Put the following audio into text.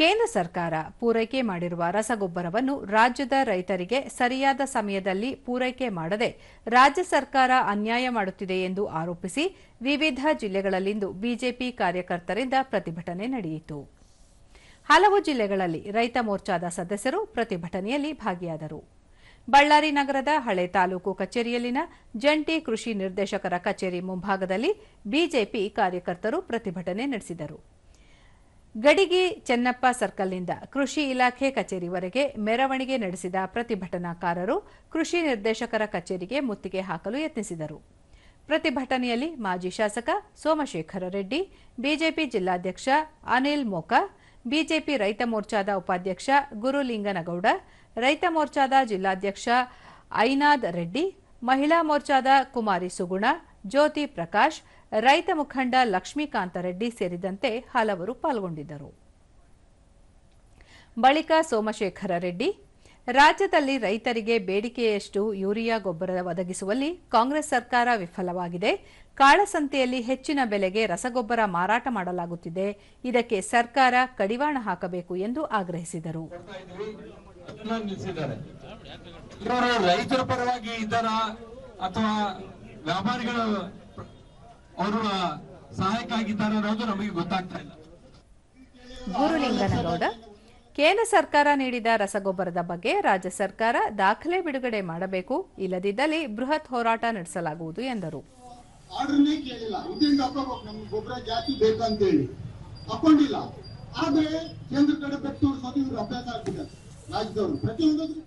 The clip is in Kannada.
ಕೇಂದ್ರ ಸರ್ಕಾರ ಪೂರೈಕೆ ಮಾಡಿರುವ ರಸಗೊಬ್ಬರವನ್ನು ರಾಜ್ಯದ ರೈತರಿಗೆ ಸರಿಯಾದ ಸಮಯದಲ್ಲಿ ಪೂರೈಕೆ ಮಾಡದೆ ರಾಜ್ಯ ಸರ್ಕಾರ ಅನ್ಯಾಯ ಮಾಡುತ್ತಿದೆ ಎಂದು ಆರೋಪಿಸಿ ವಿವಿಧ ಜಿಲ್ಲೆಗಳಲ್ಲಿಂದು ಬಿಜೆಪಿ ಕಾರ್ಯಕರ್ತರಿಂದ ಪ್ರತಿಭಟನೆ ನಡೆಯಿತು. ಹಲವು ಜಿಲ್ಲೆಗಳಲ್ಲಿ ರೈತ ಮೋರ್ಚಾದ ಸದಸ್ಯರು ಪ್ರತಿಭಟನೆಯಲ್ಲಿ ಭಾಗಿಯಾದರು. ಬಳ್ಳಾರಿ ನಗರದ ಹಳೆ ತಾಲೂಕು ಕಚೇರಿಯಲ್ಲಿನ ಜಂಟಿ ಕೃಷಿ ನಿರ್ದೇಶಕರ ಕಚೇರಿ ಮುಂಭಾಗದಲ್ಲಿ ಬಿಜೆಪಿ ಕಾರ್ಯಕರ್ತರು ಪ್ರತಿಭಟನೆ ನಡೆಸಿದರು. ಗಡಿಗಿ ಚೆನ್ನಪ್ಪ ಸರ್ಕಲ್ನಿಂದ ಕೃಷಿ ಇಲಾಖೆ ಕಚೇರಿವರೆಗೆ ಮೆರವಣಿಗೆ ನಡೆಸಿದ ಪ್ರತಿಭಟನಾಕಾರರು ಕೃಷಿ ನಿರ್ದೇಶಕರ ಕಚೇರಿಗೆ ಮುತ್ತಿಗೆ ಹಾಕಲು ಯತ್ನಿಸಿದರು. ಪ್ರತಿಭಟನೆಯಲ್ಲಿ ಮಾಜಿ ಶಾಸಕ ಸೋಮಶೇಖರ ರೆಡ್ಡಿ, ಬಿಜೆಪಿ ಜಿಲ್ಲಾಧ್ಯಕ್ಷ ಅನಿಲ್ ಮೋಕ, ಬಿಜೆಪಿ ರೈತ ಮೋರ್ಚಾದ ಉಪಾಧ್ಯಕ್ಷ ಗುರುಲಿಂಗನಗೌಡ, ರೈತ ಮೋರ್ಚಾದ ಜಿಲ್ಲಾಧ್ಯಕ್ಷ ಐನಾದ್ ರೆಡ್ಡಿ, ಮಹಿಳಾ ಮೋರ್ಚಾದ ಕುಮಾರಿ ಸುಗುಣ ಜ್ಯೋತಿ ಪ್ರಕಾಶ್, ರೈತ ಮುಖಂಡ ಲಕ್ಷ್ಮೀಕಾಂತ ರೆಡ್ಡಿ ಸೇರಿದಂತೆ ಹಲವರು ಪಾಲ್ಗೊಂಡಿದ್ದರು. ಬಳಿಕ ಸೋಮಶೇಖರ ರೆಡ್ಡಿ, ರಾಜ್ಯದಲ್ಲಿ ರೈತರಿಗೆ ಬೇಡಿಕೆಯಷ್ಟು ಯೂರಿಯಾ ಗೊಬ್ಬರ ಒದಗಿಸುವಲ್ಲಿ ಕಾಂಗ್ರೆಸ್ ಸರ್ಕಾರ ವಿಫಲವಾಗಿದೆ. ಕಾಳಸಂತೆಯಲ್ಲಿ ಹೆಚ್ಚಿನ ಬೆಲೆಗೆ ರಸಗೊಬ್ಬರ ಮಾರಾಟ ಮಾಡಲಾಗುತ್ತಿದೆ. ಇದಕ್ಕೆ ಸರ್ಕಾರ ಕಡಿವಾಣ ಹಾಕಬೇಕು ಎಂದು ಆಗ್ರಹಿಸಿದರು. ರೈತರ ಪರವಾಗಿ ಅಥವಾ ವ್ಯಾಪಾರಿಗಳು ಅವರು ಸಹಾಯಕ್ಕಾಗಿದ್ದಾರೆ ಅನ್ನೋದು ನಮಗೆ ಗೊತ್ತಾಗ್ತಾ ಇಲ್ಲ. ಗುರುಲಿಂಗನಗೌಡ ಕೇಂದ್ರ ಸರ್ಕಾರ ನೀಡಿದ ರಸಗೊಬ್ಬರದ ಬಗ್ಗೆ ರಾಜ್ಯ ಸರ್ಕಾರ ದಾಖಲೆ ಬಿಡುಗಡೆ ಮಾಡಬೇಕು ಇಲ್ಲದಿದ್ದಲ್ಲಿ ಬೃಹತ್ ಹೋರಾಟ ನಡೆಸಲಾಗುವುದು ಎಂದರು. ಆರ್ಡರ್ನೇ ಕೇಳಿಲ್ಲ. ಇದರಿಂದ ಹಾಕೋಬೇಕು ನಮ್ಗೆ ಗೊಬ್ಬರ ಜಾಸ್ತಿ ಬೇಕಂತೇಳಿ. ಹಾಕೊಂಡಿಲ್ಲ ಆದ್ರೆ ಕೇಂದ್ರ ಕಡೆ ಬೆಟ್ಟು ತೋರಿಸೋದು ಇವ್ರ ಅಭ್ಯಾಸ ಆಗ್ಬಿಟ್ಟೆ ರಾಜ್ಯದವರು. ಪ್ರತಿಯೊಂದಕ್ಕೂ